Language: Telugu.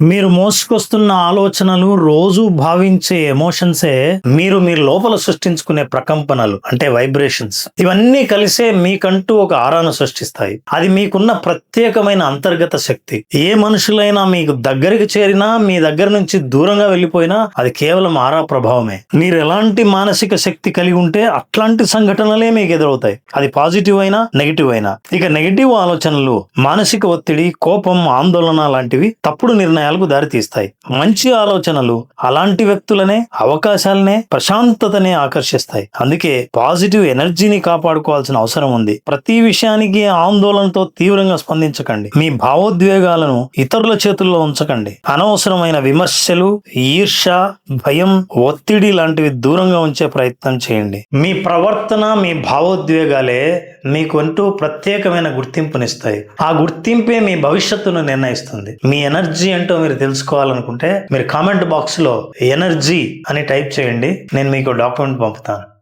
మీరు మోసుకొస్తున్న ఆలోచనలు రోజు భావించే ఎమోషన్సే మీరు మీరు లోపల సృష్టించుకునే ప్రకంపనలు అంటే వైబ్రేషన్స్. ఇవన్నీ కలిసే మీకంటూ ఒక ఆరాను సృష్టిస్తాయి. అది మీకున్న ప్రత్యేకమైన అంతర్గత శక్తి. ఏ మనుషులైనా మీకు దగ్గరికి చేరినా మీ దగ్గర నుంచి దూరంగా వెళ్ళిపోయినా అది కేవలం ఆరా ప్రభావమే. మీరు ఎలాంటి మానసిక శక్తి కలిగి ఉంటే అట్లాంటి సంఘటనలే మీకు ఎదురవుతాయి. అది పాజిటివ్ అయినా నెగిటివ్ అయినా. ఇక నెగిటివ్ ఆలోచనలు మానసిక ఒత్తిడి కోపం ఆందోళన లాంటివి తప్పుడు నిర్ణయాలకు దారితీస్తాయి. మంచి ఆలోచనలు అలాంటి వ్యక్తులనే అవకాశాలనే ప్రశాంతతనే ఆకర్షిస్తాయి. అందుకే పాజిటివ్ ఎనర్జీని కాపాడుకోవాల్సిన అవసరం ఉంది. ప్రతి విషయానికి ఆందోళనతో తీవ్రంగా స్పందించకండి. మీ భావోద్వేగాలను ఇతరుల చేతుల్లో ఉంచకండి. అనవసరమైన విమర్శలు ఈర్ష భయం ఒత్తిడి లాంటివి దూరంగా ఉంచే ప్రయత్నం చేయండి. మీ ప్రవర్తన మీ భావోద్వేగాలే మీకంటూ ప్రత్యేకమైన గుర్తింపునిస్తాయి. ఆ గుర్తింపే మీ భవిష్యత్తును నిర్ణయిస్తుంది. మీ ఎనర్జీ అంటూ ఏంటో మీరు తెలుసుకోవాలనుకుంటే మీరు కామెంట్ బాక్స్లో ఎనర్జీ అని టైప్ చేయండి. నేను మీకు డాక్యుమెంట్ పంపుతాను.